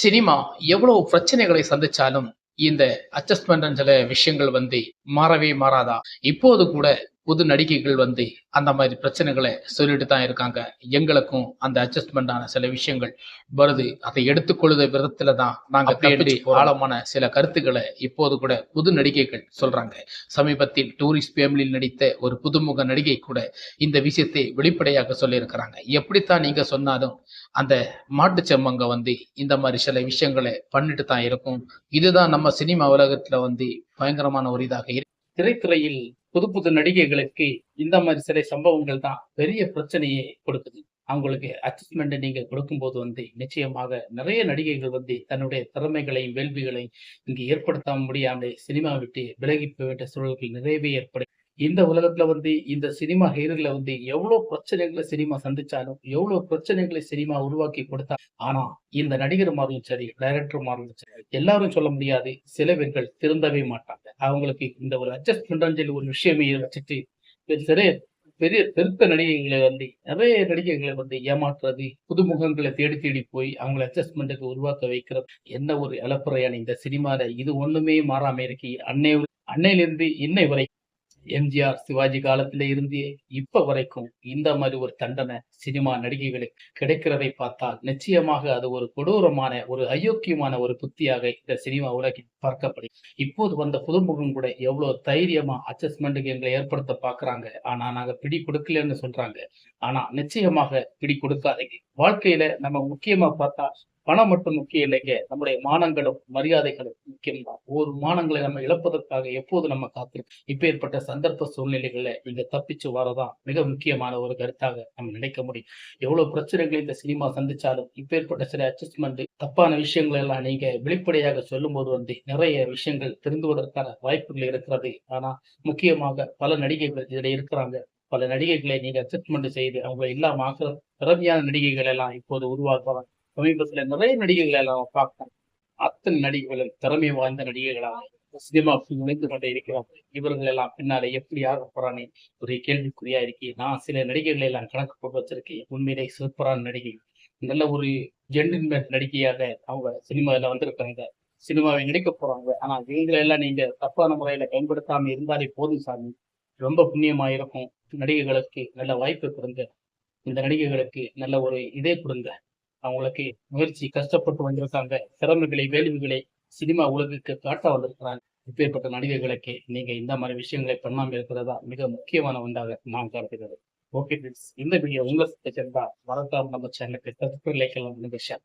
Cinema எவ்வளவு பிரச்சனைகளை சந்திச்சாலும் இந்த அட்ஜஸ்ட்மெண்ட் சில விஷயங்கள் வந்து மாறவே மாறாதா? இப்போது கூட புது நடிகைகள் வந்து அந்த மாதிரி பிரச்சனைகளை சொல்லிட்டு தான் இருக்காங்க. எங்களுக்கும் அந்த அட்ஜஸ்ட்மெண்டான சில விஷயங்கள் வருது. அதை எடுத்துக்கொள்ளுத விதத்துல தான் நாங்க தேடி ஆழமான சில கருத்துக்களை இப்போது கூட புது நடிகைகள் சொல்றாங்க. சமீபத்தில் டூரிஸ்ட் ஃபேமிலியில் நடித்த ஒரு புதுமுக நடிகை கூட இந்த விஷயத்தை வெளிப்படையாக சொல்லியிருக்கிறாங்க. எப்படித்தான் நீங்க சொன்னாலும் அந்த மாட்டு செம்மங்க வந்து இந்த மாதிரி சில விஷயங்களை பண்ணிட்டு தான் இருக்கும். இதுதான் நம்ம சினிமா உலகத்துல வந்து பயங்கரமான ஒரு இதாக இருக்கு. திரைத்துறையில் புது புது நடிகைகளுக்கு இந்த மாதிரி சில சம்பவங்கள் தான் பெரிய பிரச்சனையை கொடுக்குது. அவங்களுக்கு அட்ஜஸ்ட்மெண்ட் நீங்க கொடுக்கும்போது வந்து நிச்சயமாக நிறைய நடிகைகள் வந்து தன்னுடைய திறமைகளையும் வேள்விகளையும் இங்கு ஏற்படுத்த முடியாமல் சினிமா விட்டு விலகி போய் வேண்டிய சூழல்கள் நிறையவே ஏற்படும் இந்த உலகத்துல வந்து இந்த சினிமா ஹீரோல வந்து எவ்வளவு பிரச்சனைகளை சினிமா சந்திச்சாலும் எவ்வளவு பிரச்சனைகளை சினிமா உருவாக்கி கொடுத்தா ஆனா இந்த நடிகர் நடிகர்மார்களும் சரி டைரக்டர்மார்களும் சரி எல்லாரும் சொல்ல முடியாது சில பேர்கள் திருந்தவே மாட்டாங்க. அவங்களுக்கு இந்த ஒரு அட்ஜஸ்ட்மெண்ட் சொல்லி ஒரு விஷயமே வச்சுட்டு பெரிய பெரிய பெருத்த நடிகைகளை வந்து நிறைய நடிகைகளை வந்து ஏமாற்றுறது புதுமுகங்களை தேடி தேடி போய் அவங்களை அட்ஜஸ்ட்மெண்ட்டுக்கு உருவாக்க வைக்கிற என்ன ஒரு இழப்புறையான இந்த சினிமாவில் இது ஒண்ணுமே மாறாம இருக்கு. அன்னை அன்னையிலிருந்து இன்னை வரை எம்ஜிஆர் சிவாஜி காலத்துல இருந்து இப்ப வரைக்கும் இந்த மாதிரி ஒரு தண்டனை சினிமா நடிகைகளுக்கு கிடைக்கிறதை பார்த்தால் நிச்சயமாக அது ஒரு கொடூரமான ஒரு அயோக்கியமான ஒரு புத்தியாக இந்த சினிமா உலகில் பார்க்கப்படும் இப்போது வந்த புதுமுகம் கூட எவ்வளவு தைரியமா அட்ஜஸ்ட்மெண்ட்டுக்கு எங்களை ஏற்படுத்த பாக்குறாங்க ஆனா நாங்க பிடி கொடுக்கலன்னு சொல்றாங்க. ஆனா நிச்சயமாக பிடி கொடுக்காதீங்க. வாழ்க்கையில நம்ம முக்கியமா பார்த்தா பணம் மட்டும் முக்கியம் இல்லைங்க. நம்முடைய மானங்களும் மரியாதைகளும் முக்கியம்தான். ஒரு மானங்களை நம்ம இழப்பதற்காக எப்போது நம்ம காத்திருக்கோம் இப்ப ஏற்பட்ட சந்தர்ப்ப சூழ்நிலைகளில் இங்க தப்பிச்சு வரதான் மிக முக்கியமான ஒரு கருத்தாக நம்ம நினைக்க முடியும். எவ்வளவு பிரச்சனைகளை இந்த சினிமா சந்திச்சாலும் இப்ப ஏற்பட்ட சில அட்ஜஸ்ட்மெண்ட் தப்பான விஷயங்கள் எல்லாம் நீங்க வெளிப்படையாக சொல்லும் போது வந்து நிறைய விஷயங்கள் திருந்துவதற்கான வாய்ப்புகள் இருக்கிறது. ஆனா முக்கியமாக பல நடிகைகள் இதில் இருக்கிறாங்க. பல நடிகைகளை நீங்க அட்ஜஸ்ட்மெண்ட் செய்து அவங்களை இல்லாம ஆக்கிற திறமையான நடிகைகள் எல்லாம் இப்போது உருவாக்குறாங்க சமீபத்துல நிறைய நடிகைகளை எல்லாம் பார்க்கிறோம். அத்தனை நடிகைகள் திறமை வாய்ந்த நடிகைகளாக சினிமா நுழைந்து கொண்டே இருக்கிறார்கள் இவர்கள் எல்லாம் பின்னாலே எப்படி ஆக போறானே ஒரு கேள்விக்குறியா இருக்கே. நான் சில நடிகைகளை எல்லாம் கணக்கு போட்டு வச்சிருக்கேன். உண்மையிலே சூப்பரான நடிகை. நல்ல ஒரு ஜென்டில்மேன் நடிகையாக அவங்க சினிமாவில் வந்திருக்காங்க சினிமாவை நடிக்க போறாங்க. ஆனா இவங்களை எல்லாம் நீங்க தப்பான முறையில பயன்படுத்தாம இருந்தாலே போதும் சாமி. ரொம்ப புண்ணியமா இருக்கும். நடிகைகளுக்கு நல்ல வாய்ப்பு கொடுங்க. இந்த நடிகைகளுக்கு நல்ல ஒரு இதே கொடுங்க. அவங்களுக்கு முயற்சி கஷ்டப்பட்டு வந்திருக்காங்க. திறமைகளை வேள்விகளை சினிமா உலகுக்கு காட்ட வந்திருக்கிறாங்க. இப்பேற்பட்ட நடிகர்களுக்கு நீங்க இந்த மாதிரி விஷயங்களை பண்ணாமல் இருக்கிறதா மிக முக்கியமான ஒன்றாக நான் கருதுகிறது ஓகே ஃப்ரெண்ட்ஸ் இந்த வீடியோ உங்களுக்கு சேர்ந்தா மறக்காம நம்ம சேனலுக்கு சப்ஸ்கிரைப் லைக் எல்லாம் ஷேர்